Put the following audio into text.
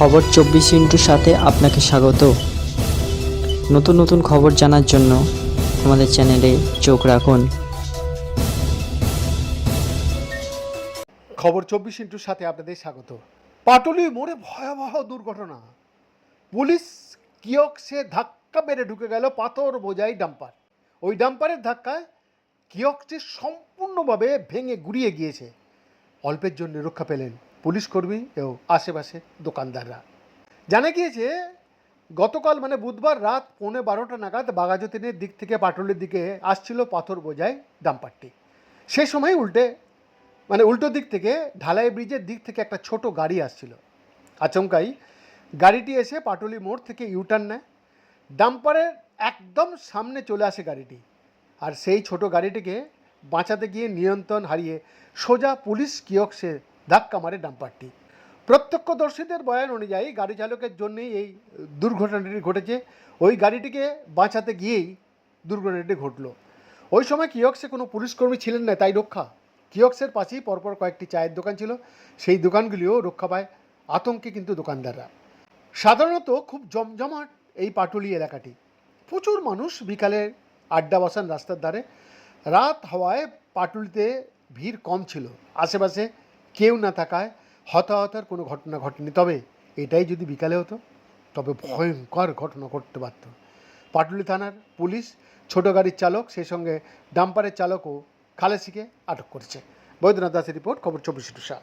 খবর চব্বিশ ইন্টুর সাথে আপনাকে স্বাগত। নতুন নতুন খবর জানার জন্য আমাদের চ্যানেলে চোখ রাখুন। খবর চব্বিশ ইন্টুর সাথে আপনাদের স্বাগত। পাটলি মোড়ে ভয়াবহ দুর্ঘটনা। পুলিশ কিয়ক্সে ধাক্কা মেরে ঢুকে গেল পাথর বোঝাই ডাম্পার। ওই ডাম্পারের ধাক্কায় কিয়ক্সটি সম্পূর্ণভাবে ভেঙে গুড়িয়ে গিয়েছে। অল্পের জন্য রক্ষা পেলেন। পুলিশ কর্মী ও আশেপাশে দোকানদাররা। জানা গিয়েছে, গতকাল মানে বুধবার রাত পৌনে বারোটা নাগাদ বাগাজতিনের দিক থেকে পাটলির দিকে আসছিল পাথর বোঝাই ডাম্পারটি সে সময় উল্টে মানে উল্টো দিক থেকে ঢালাই ব্রিজের দিক থেকে একটা ছোট গাড়ি আসছিল। আচমকাই গাড়িটি এসে পাটুলি মোড় থেকে ইউটার্ন নেয়। ডাম্পারের একদম সামনে চলে আসে গাড়িটি আর সেই ছোট গাড়িটিকে বাঁচাতে গিয়ে নিয়ন্ত্রণ হারিয়ে সোজা পুলিশ কিয়ক্সে ধাক্কা মারে ডাম্পারটি। প্রত্যক্ষদর্শীদের বয়ান অনুযায়ী গাড়ি চালকের জন্যই এই দুর্ঘটনাটি ঘটেছে। ওই গাড়িটিকে বাঁচাতে গিয়েই দুর্ঘটনাটি ঘটলো। ওই সময় কিয়ক্সে কোনো পুলিশকর্মী ছিলেন না, তাই রক্ষা। কিয়ক্সের পাশেই পরপর কয়েকটি চায়ের দোকান ছিল। সেই দোকানগুলিও রক্ষা পায় আতঙ্কে কিন্তু দোকানদাররা। সাধারণত খুব জমজমাট এই পাটুলি এলাকাটি। প্রচুর মানুষ বিকালে আড্ডা বসান রাস্তার ধারে। রাত হওয়ায় পাটুলিতে ভিড় কম ছিল। আশেপাশে কেউ না থাকায় হতাহতার কোনো ঘটনা ঘটেনি। তবে এটাই যদি বিকালে হতো, তবে ভয়ঙ্কর ঘটনা ঘটতে পারত। পাটুলি থানার পুলিশ ছোট গাড়ির চালক, সেই সঙ্গে ডাম্পারের চালকও খালেসিকে আটক করেছে। বৈদ্যনাথ দাসের রিপোর্ট, খবর চব্বিশ টুসা